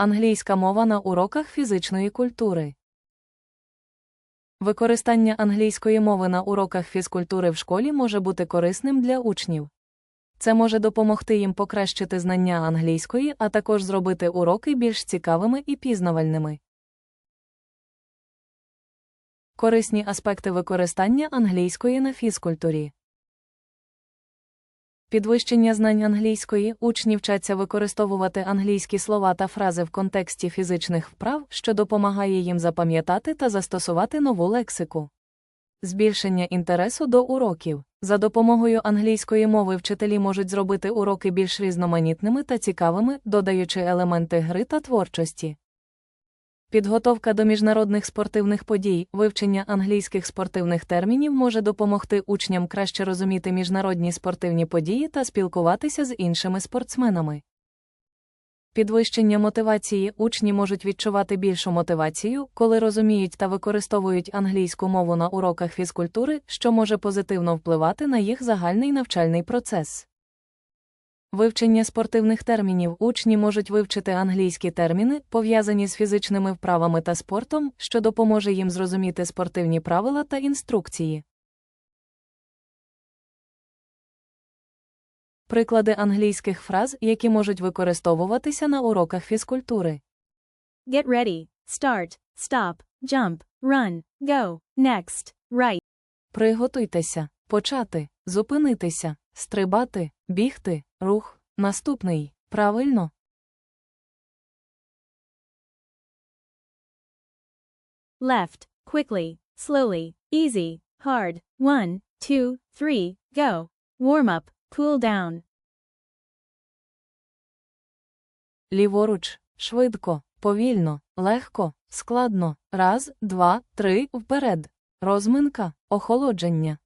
Англійська мова на уроках фізичної культури. Використання англійської мови на уроках фізкультури в школі може бути корисним для учнів. Це може допомогти їм покращити знання англійської, а також зробити уроки більш цікавими і пізнавальними. Корисні аспекти використання англійської на фізкультурі. Підвищення знань англійської учні вчаться використовувати англійські слова та фрази в контексті фізичних вправ, що допомагає їм запам'ятати та застосувати нову лексику. Збільшення інтересу до уроків. За допомогою англійської мови вчителі можуть зробити уроки більш різноманітними та цікавими, додаючи елементи гри та творчості. Підготовка до міжнародних спортивних подій, вивчення англійських спортивних термінів може допомогти учням краще розуміти міжнародні спортивні події та спілкуватися з іншими спортсменами. Підвищення мотивації учні можуть відчувати більшу мотивацію, коли розуміють та використовують англійську мову на уроках фізкультури, що може позитивно впливати на їх загальний навчальний процес. Вивчення спортивних термінів. Учні можуть вивчити англійські терміни, пов'язані з фізичними вправами та спортом, що допоможе їм зрозуміти спортивні правила та інструкції. Приклади англійських фраз, які можуть використовуватися на уроках фізкультури. Get ready, start, stop, jump, run, go, next, right, Приготуйтеся, почати, зупинитися, стрибати, бігти, рух, наступний, правильно. left, quickly, slowly, easy, hard, one, two, three, go, warm up, cool down, Ліворуч, швидко, повільно, легко, складно. Раз, два, три, вперед. Розминка, охолодження.